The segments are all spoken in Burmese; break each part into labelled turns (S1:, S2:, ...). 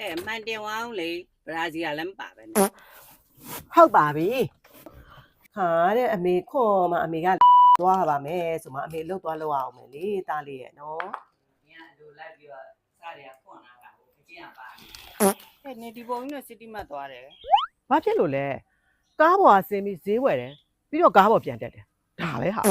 S1: အဲမှန်တင်ဝအောင်လေဘရာဇီးကလည်းမပါပဲနဲ့
S2: ဟုတ်ပါပြီဟာတဲ့အမေခွန်မအမေကသွားပါမယ်ဆိုမှအမေလှုပ်သွားလှုပ်အောင်မယ်လေတားလေးရဲ့နော်
S1: ညအလိုလိုက်ပြီးတော့စားရခွန်လာတာကိုအကျင့်ကပါဟဲ့နေဒီပုံကြီးနဲ့စီတီမတ်သွားတယ်
S2: ဘာဖြစ်လို့လဲကားပေါ်ကဆင်းပြီးဈေးဝယ်တယ်ပြီးတော့ကားပေါ်ပြန်တက်တယ်ဒါပဲဟာ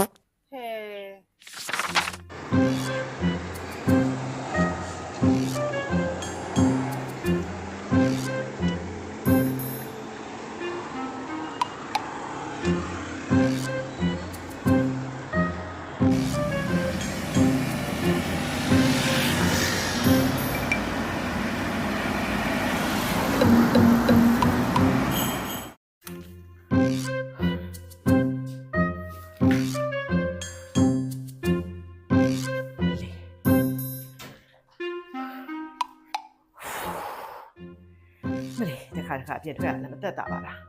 S2: တစ်ခါတစ်ခါအပြင်ထွက်ရလည်းမတက်တာပါလား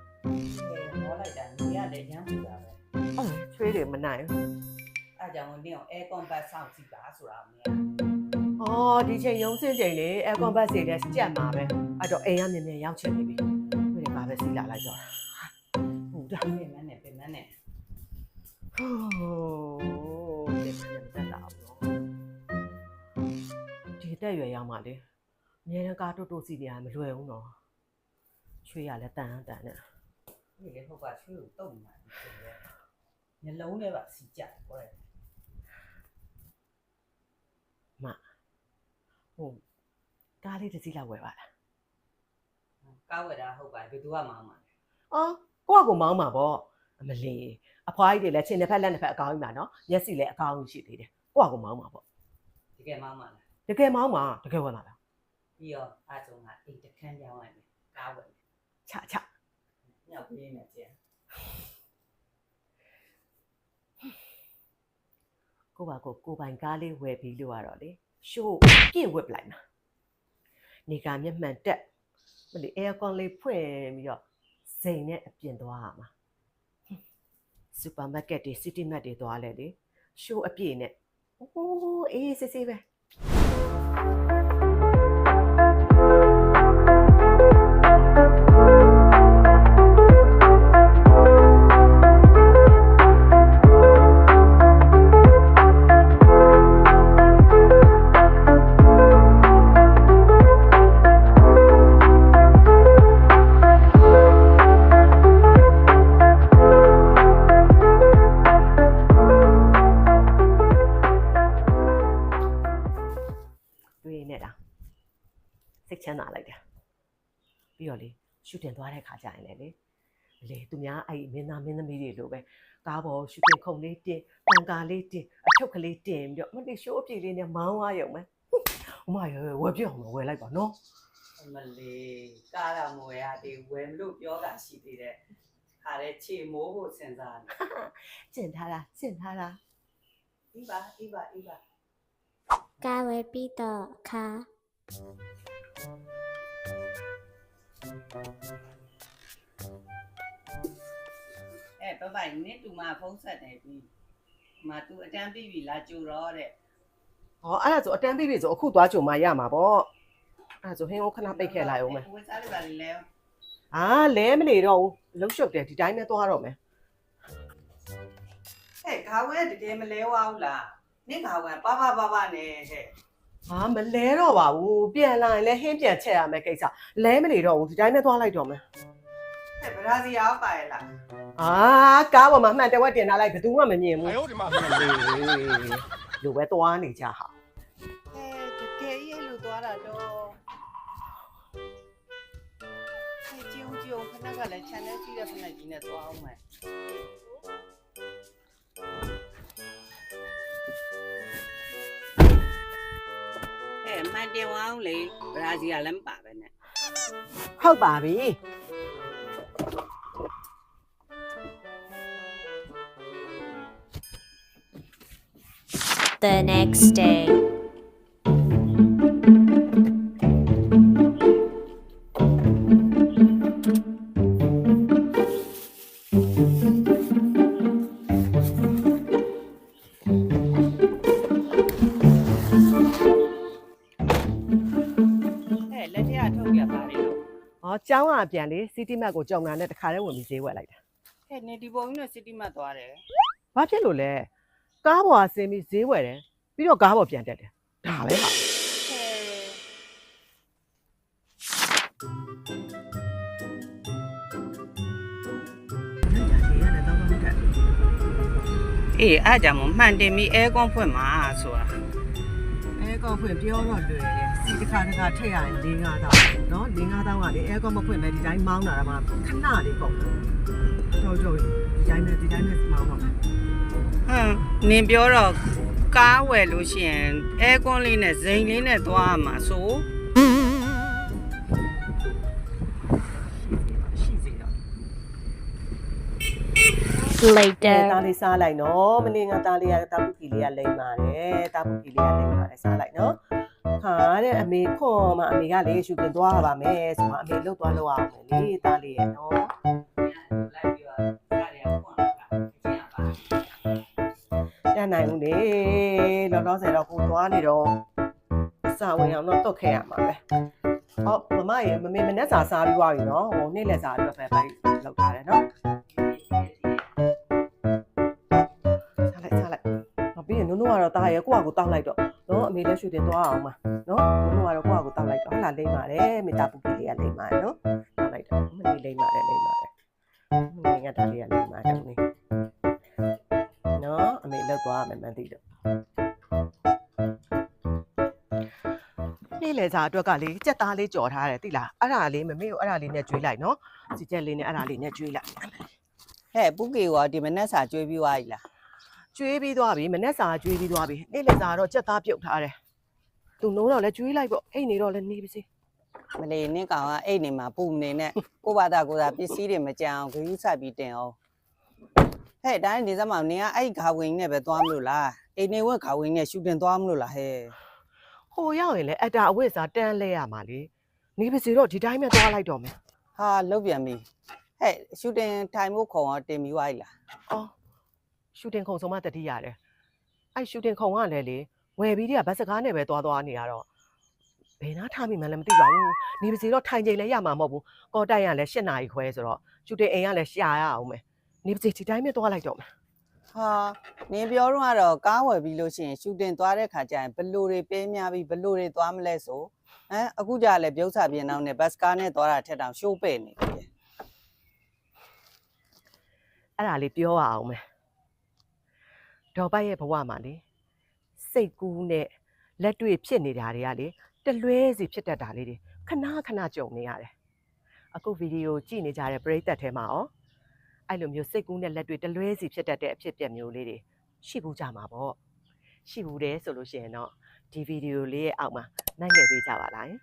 S1: မောလိုက်တာနေရလည်းရမ်းပူတာပဲ
S2: ဟုတ်တယ်ချွေးတယ်မနိုင်ဘူး
S1: အဲကြောင့်နင်းအောင်အဲကွန်ဘတ်ဆောက်ကြည့်ပါဆိုတာမင်း
S2: အော်ဒီချိန်ရုံးစင်းချိန်လေအဲကွန်ဘတ်စီတဲ့ကြက်မှာပဲအဲ့တော့အိမ်ကမြင်မြင်ရောက်ချင်နေပြီမလေးဘာပဲစီးလာလိုက်တော့တာဟုတ်တာ
S1: ပြင်မနဲ့ပြင်မနဲ့
S2: ဟိုးဒီမှာလည်းမတက်တာဘူးနော်ဒီတက်ရွယ်ရောက်မှလေအများရန်ကားတိုးတိုးစီနေရမလွယ်ဘူးနော် ချွေးရလဲတန်တန်နဲ့
S1: ဒီလေဟုတ်ကချွေးကိုတုံ့မှာညလုံးနဲ့ပါစီကြဟောတယ်
S2: ဟုတ်ကားလေးတစ်စီးလောက်ဝယ်ပါလား
S1: ကားဝယ်တာဟုတ်ပါဘယ်သူကမှမလဲ
S2: အော်ကိုကကိုမောင်းမှာပေါ့အမလီအဖွားကြီးတွေလည်းခြေနှစ်ဖက်လက်နှစ်ဖက်အကောင်းကြီးမှာနော်မျက်စိလည်းအကောင်းကြီးရှိသေးတယ်ကိုကကိုမောင်းမှာပေါ့
S1: တကယ်မှမလား
S2: တကယ်မောင်းမှာတကယ်ဝင်လာလား
S1: ပြီးတော့အားဆုံးကအိတ်တခန်းပြောင်းလိုက်မယ်ကားဝယ်မယ်
S2: ချချ
S1: ညောက်ပြင်းနေကြ
S2: ကိုကကိုကိုပိုင်ကားလေးဝယ်ပြီးလို့ရတော့လေရှိုးပြည့်ဝက်ပလိုက်မှာနေကမျက်မှန်တက်မလီအဲကွန်လေးဖွင့်ပြီးတော့စိန်နဲ့အပြင်သွားရမှာစူပါမားကတ်တွေစီးတီးမတ်တွေသွားလဲလေရှိုးအပြည့်နဲ့အိုးအေးစစ်စစ်ပဲ ချမ်းသာလိုက်တယ်ပြီးတော့လေရှူတင်သွားတဲ့ခါကျရင်လေလေလေသူများအဲ့မင်းသားမင်းသမီးတွေလိုပဲကားပေါ်ရှူတင်ခုံလေးတင်တန်ကာလေးတင်အထုပ်ကလေးတင်ပြီးတော့မလေးရှိုးအပြေလေးနဲ့မောင်းသွားရုံပဲဟိုမရဝယ်ပြအောင်ဝယ်လိုက်ပါနော်
S1: အမလေးကားရမဝယ်ရသေးဝယ်မလို့ပြောတာရှိသေးတယ်ခါတဲ့ခြေမိုးဖို့စဉ်းစားနေ
S2: ကျင်ထားတာကျင်ထားတာ
S1: အေးပါအေးပါအေးပါ
S3: ကာဝယ်ပြီးတော့အခါ
S1: အဲပပိုင်နင့်တူမဖုံးဆက်နေပြီမတူအတန်းပြီးပြီလာကြိုတော့တဲ့
S2: ဟောအဲ့ဒါဆိုအတန်းပြည့်ပြီဆိုအခုသွားကြုံမှရမှာပေါ့အဲ့ဒါဆိုဟင်းကိုခဏပိတ်ခဲ့လိုက်အောင်မယ်
S1: ဝယ်စားလိုက်ပါလေလဲ
S2: အာလဲမနေတော့ဘူးလှုပ်ရှုပ်တယ်ဒီတိုင်းပဲသွားတော့မယ်
S1: ဟဲ့ခါဝဲတကယ်မလဲဝဘူးလားနင့်ခါဝဲပါပါပါပါနဲ့ဟဲ့
S2: ဟာမလဲတော့ပါဘူးပြန်လာရင်လည်းဟင်းပြန်ချက်ရမယ်ကိစ္စလဲမနေတော့ဘူးဒီတိုင်းပဲသွားလိုက်တော့မယ်
S1: ဟဲ့ဗရာစီအောင်ပါရဲ့လား
S2: အာကားပေါ်မှာမှန်တဝက်တင်ထားလိုက်ဘယ်သူမှမမြင်ဘူး
S4: 哎呦我的妈！
S2: လူပဲသွားနေကြဟာ
S1: ဟဲ့တကယ်ရဲ့လူသွားတာတော့ဟဲ့ကြုံကြုံခဏကလည်း channel ကြည့်တဲ့ဖက်ကြီးနဲ့သွားအောင်မယ် မှန်တင်ဝအောင်လေဘရာဇီးကလည်းမပါပဲနဲ့
S2: ဟုတ်ပါပြီ
S3: the next day
S1: ကျော
S2: င်းကပြန်လေစီတီမတ်ကိုကြုံတာနဲ့တခါတည်းဝင်ပြီးဈေးဝယ်လိုက်တာ
S1: ဟဲ့နေဒီပုံကြီးနဲ့စီတီမတ်သွားတယ်
S2: ဘာဖြစ်လို့လဲကားပေါ်ကဆင်းပြီးဈေးဝယ်တယ်ပြီးတော့ကားပေါ်ပြန်တက်တယ်ဒါပဲဟာ
S1: ဟဲ့အေးအားကြောင့်မမှန်တင်ပြီးအဲကွန်ဖွင့်မှာဆိုတာ
S2: အဲ ကောဖွင့်ပြောတော့လွယ်တယ်စီတစ်ခါတစ်ခါထည့်ရရင်၄၅တောင်းနော်၄၅တောင်းကလေအဲကောမဖွင့်မယ်ဒီတိုင်းမောင်းတာကမှခဏလေးပေါ့ကြောက်ကြောက်ဒီတိုင်းနဲ့ဒီတိုင်းနဲ့မောင်းပါမယ်
S1: ဟမ်နင်ပြောတော့ကားဝယ်လို့ရှိရင်အဲကွန်လေးနဲ့ဇိမ်လေးနဲ့သွားရမှာဆို
S3: later
S2: တားလေးစားလိုက်နော်မနေ့ကတားလေးကတာပုကီလေးကလိမ့်ပါတယ်တာပုကီလေးကလိမ့်ပါတယ်စားလိုက်နော်ခါတဲ့အမေခွန်မအမေကလေရှူတင်သွားပါမယ်ဆိုတော့အမေလှုပ်သွားလို့အောင်မယ်လေတားလေးရဲ့နော်
S1: လိုက်ပြီးတော့စားတယ်ကွန်ကကျင်းပါ
S2: တန်နိုင်ဦးလေလောလောဆယ်တော့ကိုသွားနေတော့အစာဝင်အောင်တော့တုတ်ခဲ့ရမှာပဲဟောမမရေမမေမနဲ့စာစားပြီးသွားပြီနော်ဟိုနေ့လက်စာအတွက်ပဲပဲလောက်ထားတယ်နော် တော့တားရဲကိုယ့်ဟာကိုတောက်လိုက်တော့နော်အမေလည်းရွှေတင်သွားအောင်ပါနော်နုံနုံကတော့ကိုယ့်ဟာကိုတောက်လိုက်တော့ဟာလာလိမ့်ပါတယ်မေတ္တာပူကီလေးကလိမ့်ပါတယ်နော်တောက်လိုက်တော့မနေလိမ့်ပါတယ်လိမ့်ပါတယ်မင်းကတားလေးကလိမ့်ပါတယ်မင်းနော်အမေလောက်သွားမယ်မသိတော့နေ့လေစာအတွက်ကလေကြက်သားလေးကြော်ထားတယ်သိလားအဲ့ဒါလေးမမေကိုအဲ့ဒါလေးနဲ့ကျွေးလိုက်နော်စီကြက်လေးနဲ့အဲ့ဒါလေးနဲ့ကျွေးလိုက်
S1: ဟဲ့ပူကီရောဒီမနေ့စာကြွေးပြီးသွားပြီလား
S2: ကျွေးပြီးသွားပြီမနေ့စာကျွေးပြီးသွားပြီနေ့လေစာကတော့ကြက်သားပြုတ်ထားတယ်သူနိုးတော့လဲကျွေးလိုက်ပေါ့အိတ်နေတော့လဲနေပါစေ
S1: မလေးနင်းကောင်ကအဲ့နေမှာပူနေနဲ့ကိုဘာသာကိုသာပစ္စည်းတွေမကြအောင်ဂရုစိုက်ပြီးတင်အောင်ဟဲ့တိုင်းနေစမ်းမနင်ကအဲ့ခါဝင်နဲ့ပဲသွားမလို့လားအိနေဝက်ခါဝင်နဲ့ရှူတင်သွားမလို့လားဟဲ့
S2: ဟိုရောက်ရင်လဲအတာအဝိစာတန်းလဲရမှာလေနေပါစေတော့ဒီတိုင်းပဲသွားလိုက်တော့မယ်
S1: ဟာလုတ်ပြန်ပြီဟဲ့ရှူတင်ထိုင်ဖို့ခေါ်တော့တင်ပြီးသွားပြီလား
S2: အော် ရှူတင်ခုံဆုံးမတတိရတယ်အဲ့ရှူတင်ခုံကလည်းလေဝယ်ပြီးတည်းကဘတ်စကားနဲ့ပဲသွားသွားနေရတော့ဘယ်နာထားမိမှန်းလည်းမသိပါဘူးနေပါစေတော့ထိုင်ချိန်လည်းရမှာမဟုတ်ဘူးကော်တိုင်ကလည်း၈နာရီခွဲဆိုတော့ရှူတင်အိမ်ကလည်းရှာရအောင်မယ်နေပါစေဒီတိုင်းပဲသွားလိုက်တော့မယ်
S1: ဟာနင်ပြောတော့ကတော့ကားဝယ်ပြီးလို့ရှိရင်ရှူတင်သွားတဲ့ခါကျရင်ဘလူတွေပေးများပြီးဘလူတွေသွားမလဲဆိုဟမ်အခုကြလည်းပြုတ်စာပြင်အောင်နဲ့ဘတ်စကားနဲ့သွားတာထက်တောင်ရှိုးပဲ့နေတယ်
S2: အဲ့ဒါလေးပြောရအောင်မယ် ဒေါ်ပိုက်ရဲ့ဘဝမှာလေစိတ်ကူးနဲ့လက်တွေ့ဖြစ်နေတာတွေကလေတလွဲစီဖြစ်တတ်တာလေးတွေခဏခဏကြုံနေရတယ်အခုဗီဒီယိုကြည့်နေကြတဲ့ပရိသတ်ထဲမှာရောအဲ့လိုမျိုးစိတ်ကူးနဲ့လက်တွေ့တလွဲစီဖြစ်တတ်တဲ့အဖြစ်အပျက်မျိုးလေးတွေရှိဘူးကြမှာပေါ့ရှိဘူးတယ်ဆိုလို့ရှိရင်တော့ဒီဗီဒီယိုလေးရဲ့အောက်မှာနိုင်ငယ်ပေးကြပါလားယင်